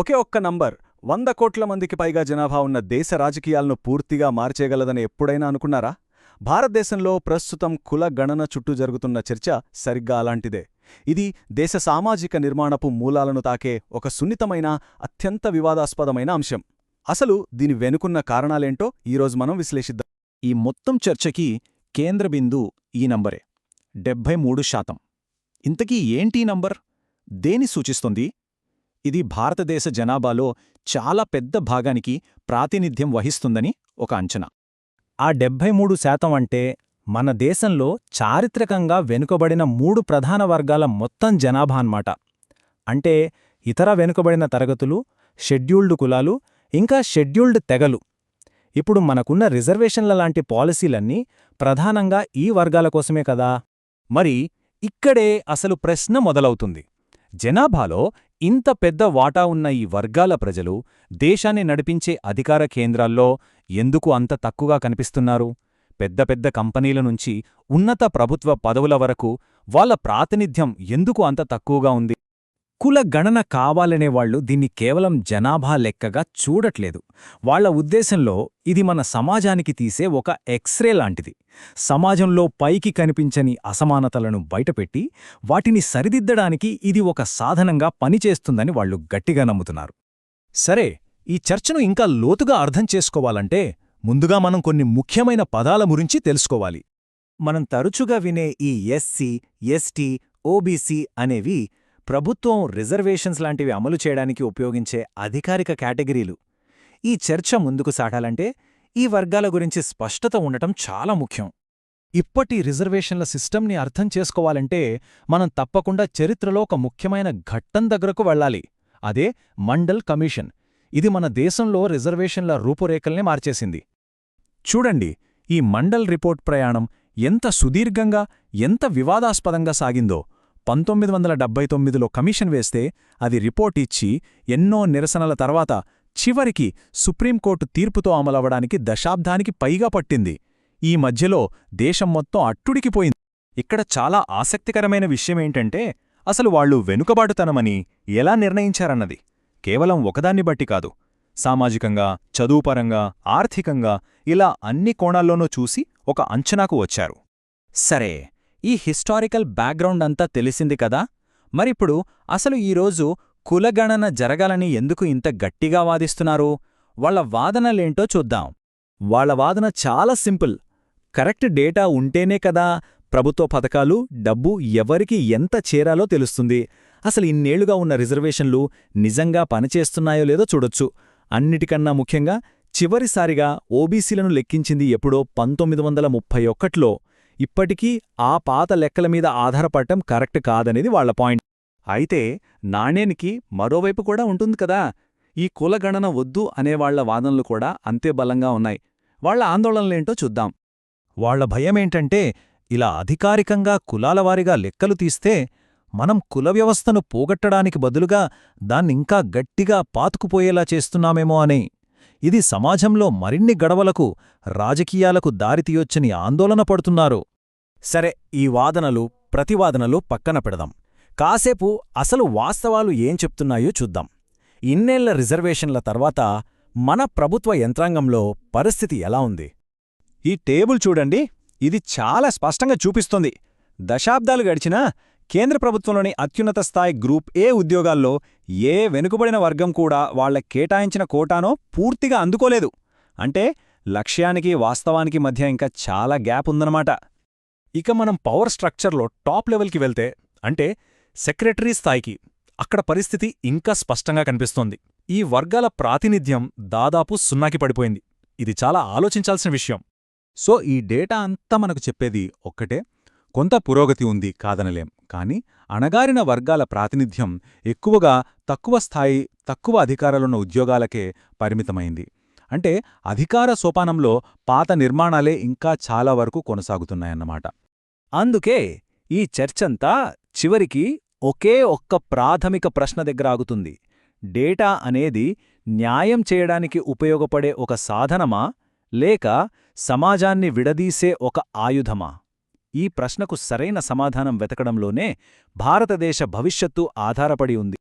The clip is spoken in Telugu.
ఒకే ఒక్క నంబర్. వంద కోట్ల మందికి పైగా జనాభా ఉన్న దేశ రాజకీయాలను పూర్తిగా మార్చేయగలదని ఎప్పుడైనా అనుకున్నారా? భారతదేశంలో ప్రస్తుతం కుల గణన చుట్టూ జరుగుతున్న చర్చ సరిగ్గా అలాంటిదే. ఇది దేశ సామాజిక నిర్మాణపు మూలాలను తాకే ఒక సున్నితమైన అత్యంత వివాదాస్పదమైన అంశం. అసలు దీని వెనుకున్న కారణాలేంటో ఈరోజు మనం విశ్లేషిద్దాం. ఈ మొత్తం చర్చకి కేంద్ర బిందు ఈ నంబరే. డెబ్భై మూడు శాతం. ఇంతకీ ఏంటీ నంబర్? దేని సూచిస్తుంది? ఇది భారతదేశ జనాభాలో చాలా పెద్ద భాగానికి ప్రాతినిధ్యం వహిస్తుందని ఒక అంచనా. ఆ డెబ్భై మూడు శాతం అంటే మన దేశంలో చారిత్రకంగా వెనుకబడిన మూడు ప్రధాన వర్గాల మొత్తం జనాభా అన్నమాట. అంటే ఇతర వెనుకబడిన తరగతులు షెడ్యూల్డ్ కులాలు ఇంకా షెడ్యూల్డ్ తెగలు. ఇప్పుడు మనకున్న రిజర్వేషన్ల లాంటి పాలసీలన్నీ ప్రధానంగా ఈ వర్గాల కోసమే కదా? మరి ఇక్కడే అసలు ప్రశ్న మొదలవుతుంది. జనాభాలో ఇంత పెద్ద వాటా ఉన్న ఈ వర్గాల ప్రజలు దేశాన్ని నడిపించే అధికార కేంద్రాల్లో ఎందుకు అంత తక్కువగా కనిపిస్తున్నారు? పెద్ద పెద్ద కంపెనీల నుంచి ఉన్నత ప్రభుత్వ పదవుల వరకు వాళ్ళ ప్రాతినిధ్యం ఎందుకు అంత తక్కువగా ఉంది? కుల గణన కావాలనేవాళ్ళు దీన్ని కేవలం జనాభా లెక్కగా చూడట్లేదు. వాళ్ళ ఉద్దేశంలో ఇది మన సమాజానికి తీసే ఒక ఎక్స్రే లాంటిది. సమాజంలో పైకి కనిపించని అసమానతలను బయటపెట్టి వాటిని సరిదిద్దడానికి ఇది ఒక సాధనంగా పనిచేస్తుందని వాళ్ళు గట్టిగా నమ్ముతున్నారు. సరే ఈ చర్చను ఇంకా లోతుగా అర్థం చేసుకోవాలంటే ముందుగా మనం కొన్ని ముఖ్యమైన పదాల గురించి తెలుసుకోవాలి. మనం తరచుగా వినే ఈ ఎస్సీ ఎస్టీ ఓబీసీ అనేవి ప్రభుత్వం రిజర్వేషన్స్ లాంటివి అమలు చేయడానికి ఉపయోగించే అధికారిక కేటగిరీలు. ఈ చర్చ ముందుకు సాగాలంటే ఈ వర్గాల గురించి స్పష్టత ఉండటం చాలా ముఖ్యం. ఇప్పటి రిజర్వేషన్ల సిస్టమ్ని అర్థం చేసుకోవాలంటే మనం తప్పకుండా చరిత్రలో ఒక ముఖ్యమైన ఘట్టం దగ్గరకు వెళ్ళాలి. అదే మండల్ కమిషన్. ఇది మన దేశంలో రిజర్వేషన్ల రూపురేఖల్ని మార్చేసింది. చూడండి ఈ మండల్ రిపోర్ట్ ప్రయాణం ఎంత సుదీర్ఘంగా ఎంత వివాదాస్పదంగా సాగిందో. పంతొమ్మిది వందల డెబ్బై తొమ్మిదిలో కమిషన్ వేస్తే అది రిపోర్ట్ ఇచ్చి ఎన్నో నిరసనల తర్వాత చివరికి సుప్రీంకోర్టు తీర్పుతో అమలవడానికి దశాబ్దానికి పైగా పట్టింది. ఈ మధ్యలో దేశం మొత్తం అట్టుడికిపోయింది ఇక్కడ చాలా ఆసక్తికరమైన విషయమేంటంటే అసలు వాళ్ళు వెనుకబాటుతనమని ఎలా నిర్ణయించారన్నది. కేవలం ఒకదాన్ని బట్టి కాదు. సామాజికంగా చదువుపరంగా ఆర్థికంగా ఇలా అన్ని కోణాల్లోనూ చూసి ఒక అంచనాకు వచ్చారు. సరే ఈ హిస్టారికల్ బ్యాక్గ్రౌండ్ అంతా తెలిసింది కదా? మరిప్పుడు అసలు ఈరోజు కులగణన జరగాలని ఎందుకు ఇంత గట్టిగా వాదిస్తున్నారు? వాళ్ళ వాదనలేంటో చూద్దాం. వాళ్ళ వాదన చాలా సింపుల్. కరెక్ట్ డేటా ఉంటేనే కదా ప్రభుత్వ పథకాలు డబ్బు ఎవరికి ఎంత చేరాలో తెలుస్తుంది. అసలు ఇన్నేళ్ళుగా ఉన్న రిజర్వేషన్లు నిజంగా పనిచేస్తున్నాయో లేదో చూడొచ్చు. అన్నిటికన్నా ముఖ్యంగా చివరిసారిగా ఓబీసీలను లెక్కించింది ఎప్పుడో పంతొమ్మిది వందల ముప్పై ఒకట్లో ఇప్పటికీ ఆ పాత లెక్కల మీద ఆధారపడటం కరెక్ట్ కాదనేది వాళ్ళ పాయింట్. అయితే నాణేనికి మరోవైపు కూడా ఉంటుంది కదా. ఈ కులగణన వద్దు అనేవాళ్ళ వాదనలు కూడా అంతే బలంగా ఉన్నాయి. వాళ్ళ ఆందోళనలేంటో చూద్దాం. వాళ్ళ భయమేంటంటే ఇలా అధికారికంగా కులాలవారిగా లెక్కలు తీస్తే మనం కుల వ్యవస్థను పోగొట్టడానికి బదులుగా దాన్నింకా గట్టిగా పాతుకుపోయేలా చేస్తున్నామేమో అని. ఇది సమాజంలో మరిన్ని గడవలకు రాజకీయాలకు దారితీయొచ్చని ఆందోళన పడుతున్నారు. సరే ఈ వాదనలు ప్రతివాదనలు పక్కన పెడదాం. కాసేపు అసలు వాస్తవాలు ఏం చెప్తున్నాయో చూద్దాం. ఇన్నేళ్ళ రిజర్వేషన్ల తర్వాత మన ప్రభుత్వ యంత్రాంగంలో పరిస్థితి ఎలా ఉంది? ఈ టేబుల్ చూడండి ఇది చాలా స్పష్టంగా చూపిస్తోంది. దశాబ్దాలు గడిచినా కేంద్ర ప్రభుత్వంలోని అత్యున్నత స్థాయి గ్రూప్ ఏ ఉద్యోగాల్లో ఏ వెనుకబడిన వర్గం కూడా వాళ్ళ కేటాయించిన కోటానో పూర్తిగా అందుకోలేదు. అంటే లక్ష్యానికి వాస్తవానికి మధ్య ఇంకా చాలా గ్యాప్ ఉందన్నమాట. ఇక మనం పవర్ స్ట్రక్చర్లో టాప్ లెవెల్కి వెళ్తే అంటే సెక్రటరీ స్థాయికి అక్కడ పరిస్థితి ఇంకా స్పష్టంగా కనిపిస్తోంది. ఈ వర్గాల ప్రాతినిధ్యం దాదాపు సున్నాకి పడిపోయింది. ఇది చాలా ఆలోచించాల్సిన విషయం. సో ఈ డేటా అంతా మనకు చెప్పేది ఒక్కటే కొంత పురోగతి ఉంది కాదనలేం. కాని అణగారిన వర్గాల ప్రాతినిధ్యం ఎక్కువగా తక్కువ స్థాయి తక్కువ అధికారాలున్న ఉద్యోగాలకే పరిమితమైంది. అంటే అధికార సోపానంలో పాత నిర్మాణాలే ఇంకా చాలా వరకు కొనసాగుతున్నాయన్నమాట. అందుకే ఈ చర్చంతా చివరికి ఒకే ఒక్క ప్రాథమిక ప్రశ్న దగ్గర ఆగుతుంది. డేటా అనేది న్యాయం చేయడానికి ఉపయోగపడే ఒక సాధనమా లేక సమాజాన్ని విడదీసే ఒక ఆయుధమా? ఈ ప్రశ్నకు సరైన సమాధానం వెతకడంలోనే భారతదేశ భవిష్యత్తు ఆధారపడి ఉంది.